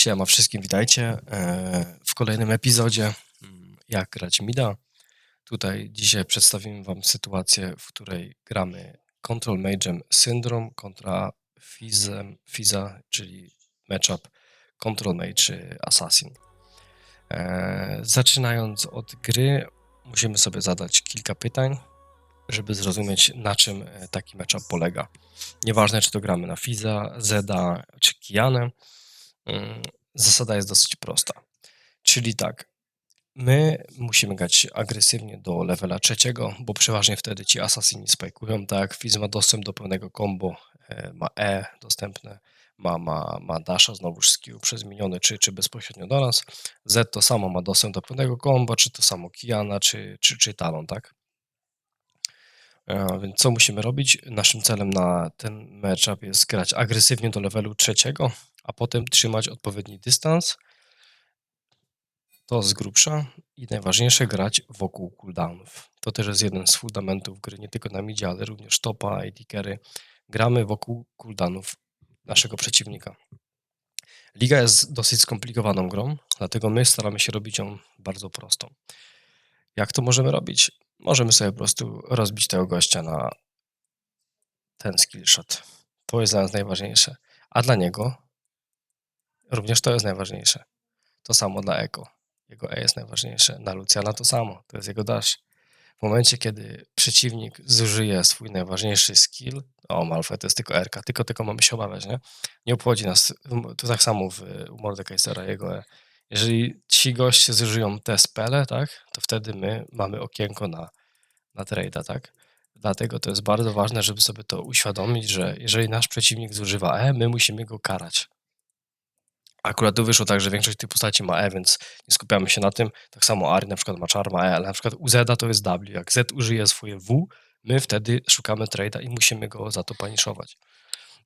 Siema wszystkim, witajcie e, w kolejnym epizodzie Jak grać Mida. Tutaj dzisiaj przedstawimy Wam sytuację, w której gramy Control Mage'em Syndrome kontra Fizem, Fiza, czyli matchup Control Mage Assassin. E, Zaczynając od gry, musimy sobie zadać kilka pytań, żeby zrozumieć, na czym e, taki matchup polega. Nieważne, czy to gramy na Fiza, Zeda czy Kianę, Zasada jest dosyć prosta. Czyli tak, my musimy grać agresywnie do levela trzeciego, bo przeważnie wtedy ci asasyni spajkują, tak? Fizz ma dostęp do pełnego combo, e, ma E dostępne, ma, ma, ma dasha, znowuż skill przez miniony, czy, czy bezpośrednio do nas. Z to samo ma dostęp do pełnego combo, czy to samo Kiana, czy, czy, czy Talon, tak? E, Więc co musimy robić? Naszym celem na ten matchup jest grać agresywnie do levelu trzeciego, a potem trzymać odpowiedni dystans. To z grubsza i najważniejsze grać wokół cooldownów. To też jest jeden z fundamentów gry, nie tylko na midzie, ale również topa, AD carry. Gramy wokół cooldownów naszego przeciwnika. Liga jest dosyć skomplikowaną grą, dlatego my staramy się robić ją bardzo prostą. Jak to możemy robić? Możemy sobie po prostu rozbić tego gościa na ten skillshot. To jest dla nas najważniejsze. A dla niego również to jest najważniejsze. To samo dla Eko. Jego E jest najważniejsze. Na Luciana to samo. To jest jego dash. W momencie, kiedy przeciwnik zużyje swój najważniejszy skill, o Malfoy to jest tylko RK, tylko tylko mamy się obawiać, nie? Nie obchodzi nas, to tak samo w, u Mordekaisera jego E. Jeżeli ci goście zużyją te spele, tak, to wtedy my mamy okienko na, na trade'a, tak? Dlatego to jest bardzo ważne, żeby sobie to uświadomić, że jeżeli nasz przeciwnik zużywa E, my musimy go karać. Akurat tu wyszło tak, że większość tych postaci ma E, więc nie skupiamy się na tym. Tak samo Ari na przykład ma czar, ma E, ale na przykład u Zeda to jest W. Jak Z użyje swoje W, my wtedy szukamy trade'a i musimy go za to paniszować.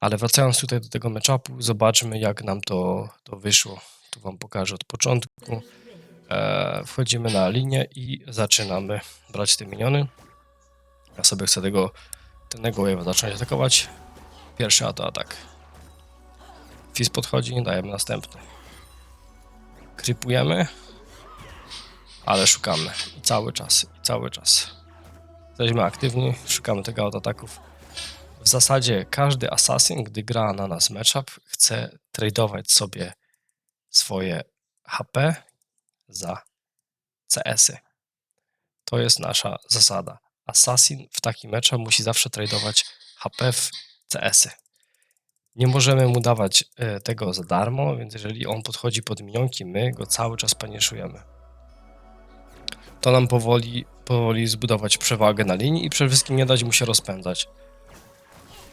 Ale wracając tutaj do tego matchupu, zobaczmy jak nam to, to wyszło. Tu wam pokażę od początku. E, wchodzimy na linię i zaczynamy brać te miniony. Ja sobie chcę tego tego wave'a zacząć atakować. Pierwszy atak. Fizz podchodzi, dajemy następny. Krypujemy, ale szukamy. I cały czas, i cały czas. Jesteśmy aktywni, szukamy tego autoataków. W zasadzie każdy assassin, gdy gra na nas matchup, chce tradeować sobie swoje HP za CS-y. To jest nasza zasada. Assassin w takim meczu musi zawsze tradeować HP w CS-y. Nie możemy mu dawać e, tego za darmo, więc jeżeli on podchodzi pod minionki, my go cały czas paniszujemy. To nam powoli, powoli zbudować przewagę na linii i przede wszystkim nie dać mu się rozpędzać.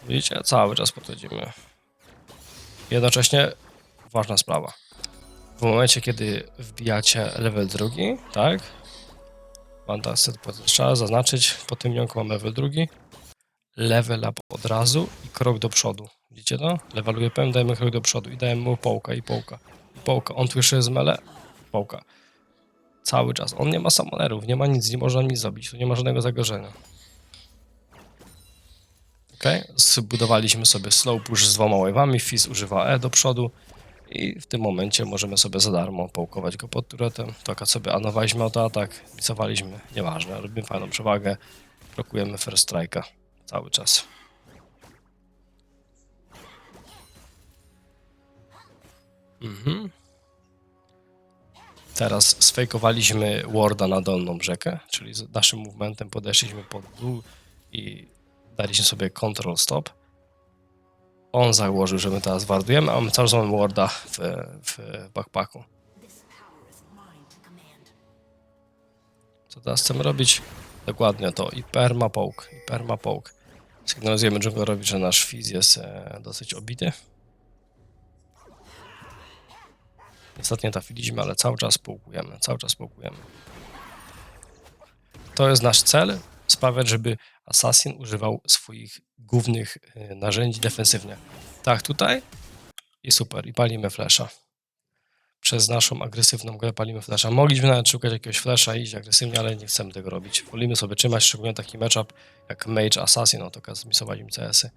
Widzicie? Cały czas podchodzimy. Jednocześnie ważna sprawa. W momencie, kiedy wbijacie level drugi, tak? Fantasy, trzeba zaznaczyć, po tym minionku mamy level drugi. Level up od razu i krok do przodu. Widzicie to? Leveluje PM, dajemy krok do przodu i dajemy mu połka i połka. I połka. On tu jeszcze jest mele, połka. Cały czas. On nie ma samonerów, nie ma nic, nie można nic zrobić. Tu nie ma żadnego zagrożenia. Ok, zbudowaliśmy sobie slow push z dwoma wave'ami, Fizz używa E do przodu i w tym momencie możemy sobie za darmo połkować go pod turetem. Toka sobie anowaliśmy autoatak, bicowaliśmy, nieważne, robimy fajną przewagę, blokujemy first strike'a cały czas. Mhm. Teraz sfejkowaliśmy warda na dolną rzekę, czyli z naszym movementem podeszliśmy pod dół i daliśmy sobie control stop. On założył, że my teraz wardujemy, a my cały czas mamy warda w, w backpacku. Co teraz chcemy robić? Dokładnie to. I perma poke, i perma poke. Sygnalizujemy Junglerowi, że nasz fizz jest e, dosyć obity. Niestety nie trafiliśmy, ale cały czas połkujemy, cały czas połkujemy. To jest nasz cel, sprawiać, żeby Assassin używał swoich głównych e, narzędzi defensywnie. Tak, tutaj i super, i palimy flasha. Przez naszą agresywną grę palimy flasha. Mogliśmy nawet szukać jakiegoś flasha i iść agresywnie, ale nie chcemy tego robić. Wolimy sobie trzymać, szczególnie taki matchup jak Mage Assassin, no to zmisowali im CS-y.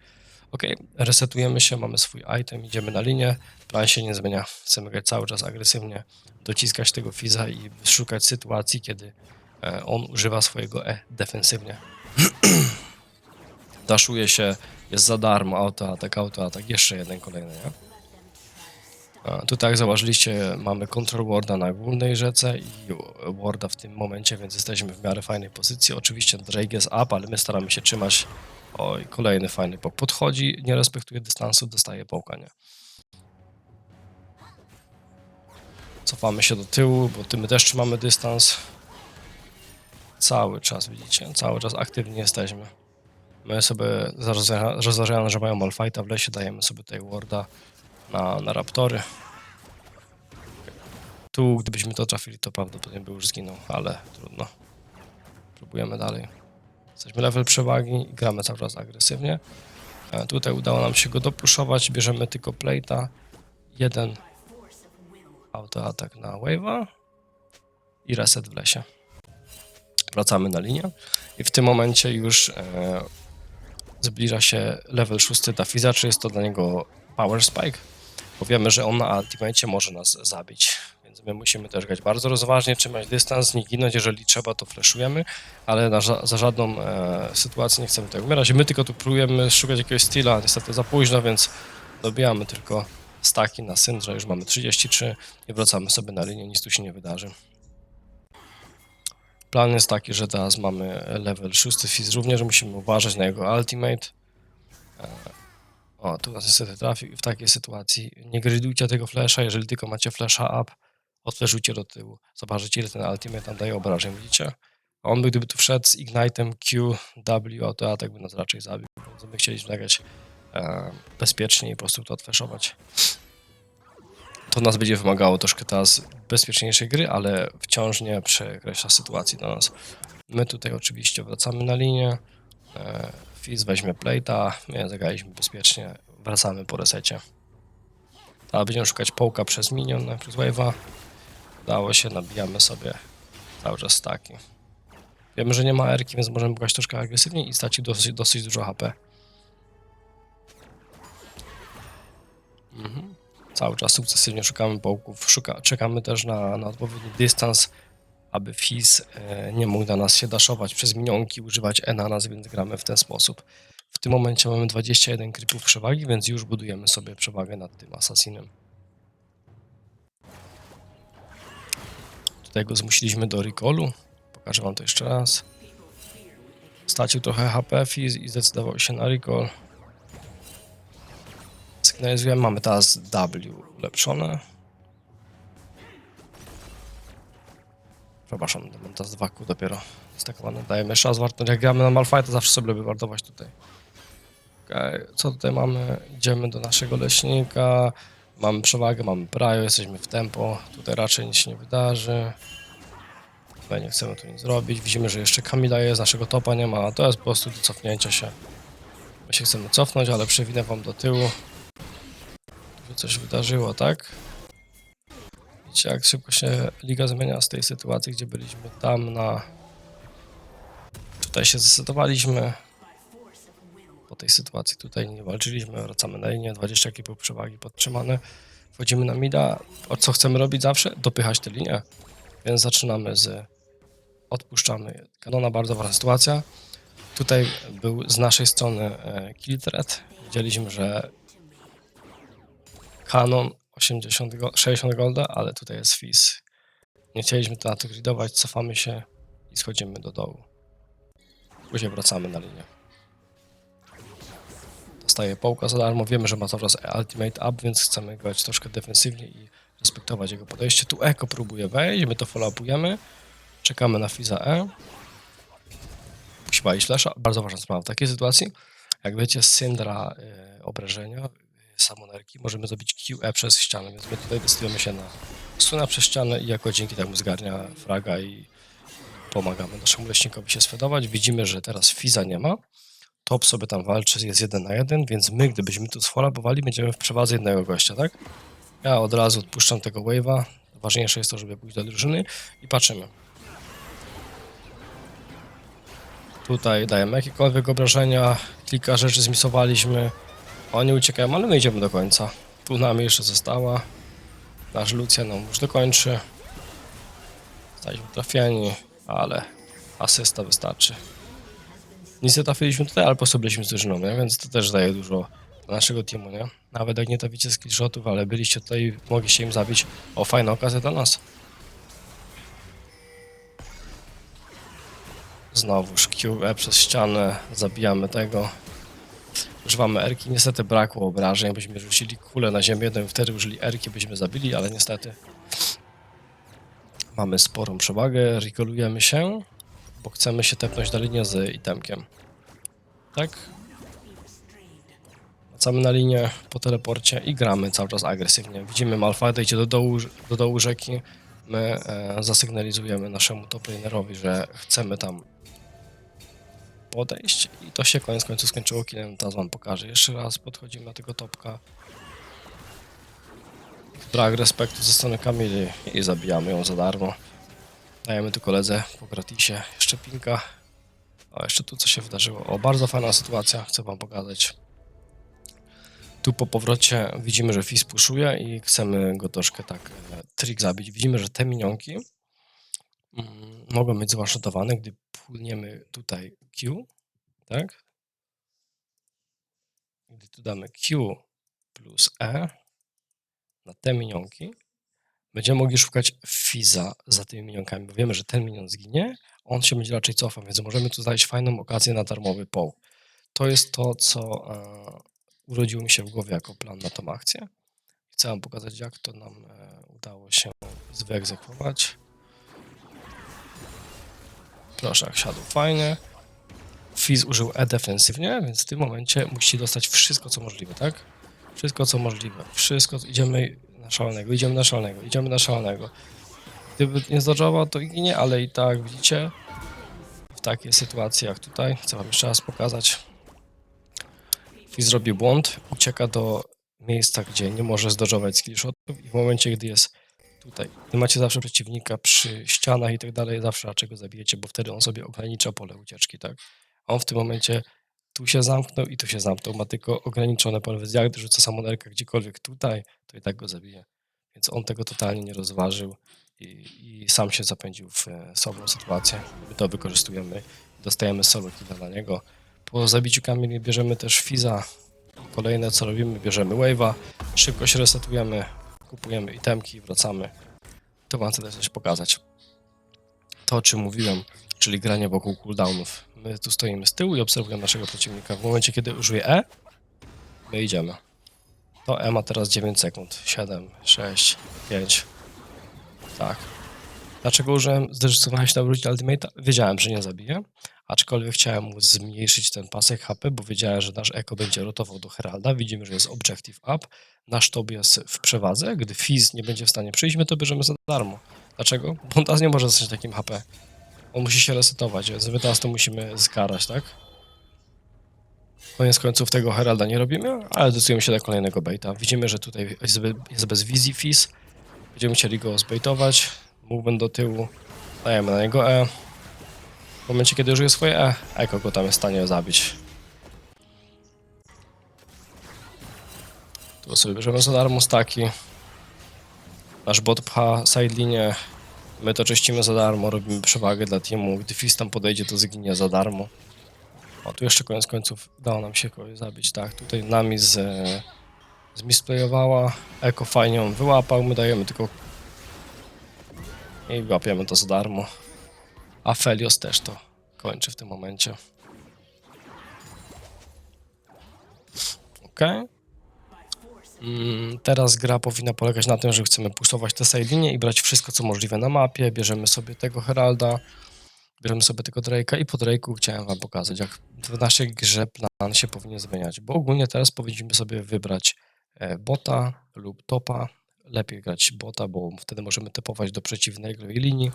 Ok, resetujemy się, mamy swój item, idziemy na linię, plan się nie zmienia. Chcemy grać cały czas agresywnie, dociskać tego Fiza i szukać sytuacji, kiedy e, on używa swojego E defensywnie. Daszuje się, jest za darmo, autoatak, autoatak, jeszcze jeden kolejny, nie? Tutaj jak zauważyliście mamy control warda na głównej rzece i warda w tym momencie, więc jesteśmy w miarę fajnej pozycji. Oczywiście Drake jest up, ale my staramy się trzymać. Oj, kolejny fajny pok. Podchodzi, nie respektuje dystansu, dostaje połka, nie? Cofamy się do tyłu, bo ty my też trzymamy dystans. Cały czas, widzicie, cały czas aktywni jesteśmy. My sobie rozważając, że mają malfighta w lesie, dajemy sobie tutaj warda na, na raptory. Tu, gdybyśmy to trafili, to prawdopodobnie by już zginął, ale trudno. Próbujemy dalej. Jesteśmy level przewagi i gramy cały czas agresywnie. E, Tutaj udało nam się go dopuszować, bierzemy tylko plate'a. Jeden autoatak na wave'a i reset w lesie. Wracamy na linię i w tym momencie już e, zbliża się level 6 Dafiza, czy jest to dla niego power spike, bo wiemy, że on na ultimate może nas zabić. Więc my musimy też grać bardzo rozważnie, trzymać dystans, nie ginąć, jeżeli trzeba to flashujemy, ale na, za żadną e, sytuację nie chcemy tak umierać. My tylko tu próbujemy szukać jakiegoś styla, niestety za późno, więc dobijamy tylko staki na Syndra, już mamy 33 i wracamy sobie na linię, nic tu się nie wydarzy. Plan jest taki, że teraz mamy level 6 Fizz również, musimy uważać na jego ultimate. E, O, tu nas niestety trafił i w takiej sytuacji nie gridujcie tego flasha, jeżeli tylko macie flasha up, odflashujcie do tyłu. Zobaczycie ile ten ultimate tam daje obrażeń, widzicie? A on by gdyby tu wszedł z ignite'em Q, W, to atak by nas raczej zabił. Więc my chcieliśmy zagrać e, bezpiecznie i po prostu to odflashować. To nas będzie wymagało troszkę teraz bezpieczniejszej gry, ale wciąż nie przekreśla sytuacji do nas. My tutaj oczywiście wracamy na linię. E, Fizz weźmie plate'a, my zagraliśmy bezpiecznie, wracamy po resecie. Teraz będziemy szukać połka przez minion, przez wave'a. Udało się, nabijamy sobie cały czas staki. Wiemy, że nie ma erki, więc możemy grać troszkę agresywniej i stracić dosyć, dosyć dużo HP. Mhm. Cały czas sukcesywnie szukamy połków, szuka, czekamy też na, na odpowiedni dystans, aby Fizz e, nie mógł na nas się daszować przez minionki, używać E na nas, więc gramy w ten sposób. W tym momencie mamy 21 creepów przewagi, więc już budujemy sobie przewagę nad tym asasinem. Tutaj go zmusiliśmy do recallu. Pokażę wam to jeszcze raz. Stracił trochę HP i zdecydował się na recall. Sygnalizujemy, mamy teraz W ulepszone. Przepraszam, mam teraz dwa Q dopiero stakowane. Dajemy jeszcze raz wartość. Jak gramy na Malfight, to zawsze sobie lubię tutaj. Okej, co tutaj mamy? Idziemy do naszego leśnika. Mamy przewagę, mamy prajo, jesteśmy w tempo. Tutaj raczej nic się nie wydarzy. Tutaj nie chcemy tu nic zrobić. Widzimy, że jeszcze Kamila jest, naszego topa nie ma. To jest po prostu do cofnięcia się. My się chcemy cofnąć, ale przewinę wam do tyłu. Się coś wydarzyło, tak? Widzicie, jak szybko się liga zmienia z tej sytuacji, gdzie byliśmy tam na... Tutaj się zdecydowaliśmy. Po tej sytuacji tutaj nie walczyliśmy, wracamy na linię, 20 ekipów przewagi podtrzymane. Wchodzimy na mida. O co chcemy robić zawsze? Dopychać tę linię. Więc zaczynamy z... Odpuszczamy kanona, bardzo ważna sytuacja. Tutaj był z naszej strony e, kill threat. Widzieliśmy, że kanon 80, go- 60 golda, ale tutaj jest fizz. Nie chcieliśmy to na to gridować, cofamy się i schodzimy do dołu. Później wracamy na linię. Dostaje połka za darmo, wiemy, że ma czas ultimate up, więc chcemy grać troszkę defensywnie i respektować jego podejście. Tu Eko próbuje wejść, my to followujemy. Czekamy na Fiza E. Musi walić flasha. Bardzo ważna sprawa w takiej sytuacji. Jak wiecie, Syndra y, obrażenia, y, samonerki, możemy zrobić QE przez ścianę, więc my tutaj decydujemy się na suna przez ścianę i jako dzięki temu zgarnia fraga i pomagamy naszemu leśnikowi się sfedować. Widzimy, że teraz Fiza nie ma. Top sobie tam walczy, jest jeden na jeden, więc my, gdybyśmy tu sfolabowali, będziemy w przewadze jednego gościa, tak? Ja od razu odpuszczam tego wave'a. Ważniejsze jest to, żeby pójść do drużyny i patrzymy. Tutaj dajemy jakiekolwiek obrażenia, kilka rzeczy zmisowaliśmy. Oni uciekają, ale my idziemy do końca. Tu nami jeszcze została. Nasz Lucian nam już dokończy. Zostaliśmy trafieni, ale asysta wystarczy. Nic nie trafiliśmy tutaj, ale po prostu byliśmy z drużyną, nie? więc to też daje dużo dla naszego teamu, nie? Nawet jak nie traficie skillshotów, ale byliście tutaj, mogliście im zabić. O, fajna okazja dla nas. Znowuż QE przez ścianę, zabijamy tego. Używamy Erki, niestety brakło obrażeń, byśmy rzucili kulę na ziemię, no i wtedy użyli Erki, byśmy zabili, ale niestety mamy sporą przewagę, regulujemy się, bo chcemy się tepnąć na linię z itemkiem. Tak? Wracamy na linię po teleporcie i gramy cały czas agresywnie. Widzimy Malfighter idzie do dołu, do dołu rzeki, my e, zasygnalizujemy naszemu toplanerowi, że chcemy tam podejść i to się koniec końców skończyło killem. Teraz wam pokażę. Jeszcze raz podchodzimy do tego topka. Brak respektu ze strony Kamili i zabijamy ją za darmo. Dajemy tu koledze po gratisie. Jeszcze pinka. O, jeszcze tu co się wydarzyło. O, bardzo fajna sytuacja, chcę wam pokazać. Tu po powrocie widzimy, że Fizz puszuje i chcemy go troszkę tak e, trik zabić. Widzimy, że te minionki mm, mogą być zwaszotowane, gdy płyniemy tutaj Q, tak? Gdy tu damy Q plus E na te minionki, będziemy mogli szukać Fiza za tymi minionkami, bo wiemy, że ten minion zginie, on się będzie raczej cofał, więc możemy tu znaleźć fajną okazję na darmowy poł. To jest to, co e, urodziło mi się w głowie jako plan na tą akcję. Chcę wam pokazać, jak to nam e, udało się wyegzekwować. Proszę, jak siadł fajnie. Fizz użył E defensywnie, więc w tym momencie musi dostać wszystko, co możliwe, tak? Wszystko, co możliwe. Wszystko, idziemy na idziemy na szalonego, idziemy na szalonego. Gdyby nie zdążował, to ginie, ale i tak, widzicie? W takiej sytuacji jak tutaj, chcę wam jeszcze raz pokazać. Fizz zrobi błąd, ucieka do miejsca, gdzie nie może zdążować skillshotów i w momencie, gdy jest tutaj, gdy macie zawsze przeciwnika przy ścianach i tak dalej, zawsze raczej go zabijecie, bo wtedy on sobie ogranicza pole ucieczki, tak? A on w tym momencie tu się zamknął i tu się zamknął, ma tylko ograniczone pole, więc jak rzucę samonerkę gdziekolwiek tutaj, to i tak go zabije. Więc on tego totalnie nie rozważył i, i sam się zapędził w e, sobą sytuację. My to wykorzystujemy, dostajemy solo killa na niego. Po zabiciu Kamili bierzemy też Fiza. Kolejne co robimy, bierzemy Wave'a, szybko się resetujemy, kupujemy itemki, wracamy. To wam chcę coś pokazać. To o czym mówiłem, czyli granie wokół cooldownów. My tu stoimy z tyłu i obserwujemy naszego przeciwnika. W momencie, kiedy użyje E, my idziemy. To E ma teraz 9 sekund. 7, 6, 5. Tak. Dlaczego użyłem, zdecydowałem się na wrócić Ultimate'a? Wiedziałem, że nie zabiję, aczkolwiek chciałem zmniejszyć ten pasek HP, bo wiedziałem, że nasz Eko będzie rotował do Heralda. Widzimy, że jest Objective Up. Nasz top jest w przewadze. Gdy Fizz nie będzie w stanie przyjść, my to bierzemy za darmo. Dlaczego? Bo on nie może zostać takim HP. On musi się resetować, więc my teraz to musimy zkarać, tak? Koniec końców tego Heralda nie robimy, ale decydujemy się na kolejnego baita. Widzimy, że tutaj jest bez, jest bez wizji Fizz. Będziemy chcieli go zbaitować. Movement do tyłu. Dajemy na niego E. W momencie, kiedy użyje swoje E, Eko go tam jest w stanie zabić. Tu sobie bierzemy za darmo staki. Nasz bot pcha side linię. My to czyścimy za darmo, robimy przewagę dla teamu. Gdy Fizz tam podejdzie, to zginie za darmo. O, tu jeszcze koniec końców udało nam się kogoś zabić, tak. Tutaj nami z, zmisplayowała. Eko fajnie ją wyłapał, my dajemy tylko... I łapiemy to za darmo. A Felios też to kończy w tym momencie. Okej. Mm, Teraz gra powinna polegać na tym, że chcemy puszować te side linie i brać wszystko, co możliwe na mapie. Bierzemy sobie tego Heralda, bierzemy sobie tego Drake'a i po Drake'u chciałem wam pokazać, jak w naszej grze plan się powinien zmieniać. Bo ogólnie teraz powinniśmy sobie wybrać e, bota lub topa. Lepiej grać bota, bo wtedy możemy typować do przeciwnej linii.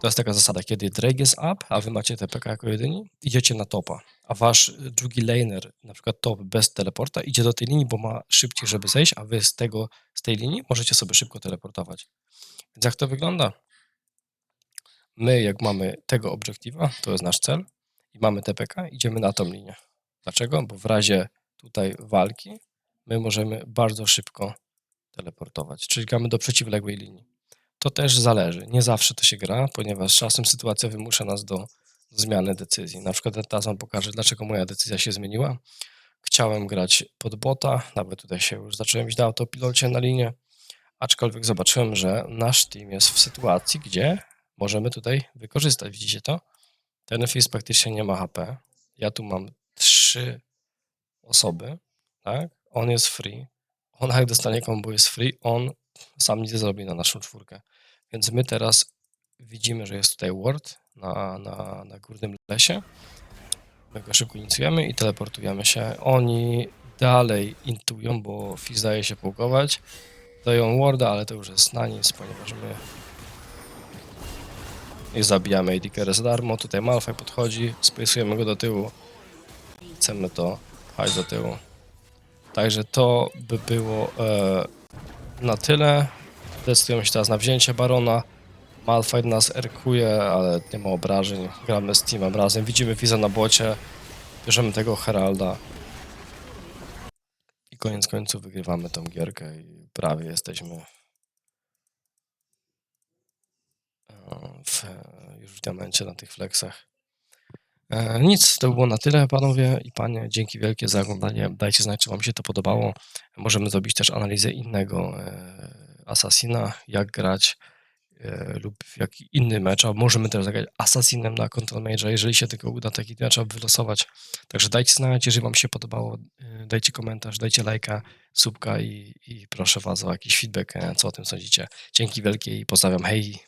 To jest taka zasada, kiedy Drake jest up, a wy macie TPK jako jedyni, idziecie na topa, a wasz y, drugi laner, na przykład top bez teleporta, idzie do tej linii, bo ma szybciej, żeby zejść, a wy z tego, z tej linii możecie sobie szybko teleportować. Więc jak to wygląda? My, jak mamy tego obiektywa, to jest nasz cel, i mamy TPK, idziemy na tą linię. Dlaczego? Bo w razie tutaj walki, my możemy bardzo szybko teleportować, czyli gramy do przeciwległej linii. To też zależy. Nie zawsze to się gra, ponieważ czasem sytuacja wymusza nas do zmiany decyzji. Na przykład teraz wam pokażę, dlaczego moja decyzja się zmieniła. Chciałem grać pod bota, nawet tutaj się już zacząłem iść na autopilocie na linię, aczkolwiek zobaczyłem, że nasz team jest w sytuacji, gdzie możemy tutaj wykorzystać. Widzicie to? Ten Fizz praktycznie nie ma HP. Ja tu mam trzy osoby, tak? On jest free. On jak dostanie combo jest free, on sam nic nie zrobi na naszą czwórkę. Więc my teraz widzimy, że jest tutaj ward na, na, na górnym lesie. My go szybko inicjujemy i teleportujemy się. Oni dalej intują, bo Fizz daje się pułkować. Dają warda, ale to już jest na nic, ponieważ my i zabijamy AD za darmo. Tutaj Malphite podchodzi, spacujemy go do tyłu. Chcemy to pchać do tyłu. Także to by było e, na tyle. Decydujemy się teraz na wzięcie Barona. Malphite nas erkuje, ale nie ma obrażeń. Gramy z teamem razem. Widzimy Fiza na bocie. Bierzemy tego Heralda. I koniec końców wygrywamy tą gierkę i prawie jesteśmy e, w, już w diamencie na tych flexach. E, Nic, to było na tyle, panowie i panie. Dzięki wielkie za oglądanie. Dajcie znać, czy wam się to podobało. Możemy zrobić też analizę innego e, Assassina, jak grać e, lub w jaki inny mecz. a Możemy też zagrać Assassinem na Control Major, jeżeli się tylko uda taki mecz wylosować. Także dajcie znać, jeżeli wam się podobało. Dajcie komentarz, dajcie lajka, subka i, i proszę was o jakiś feedback, co o tym sądzicie. Dzięki wielkie i pozdrawiam. Hej!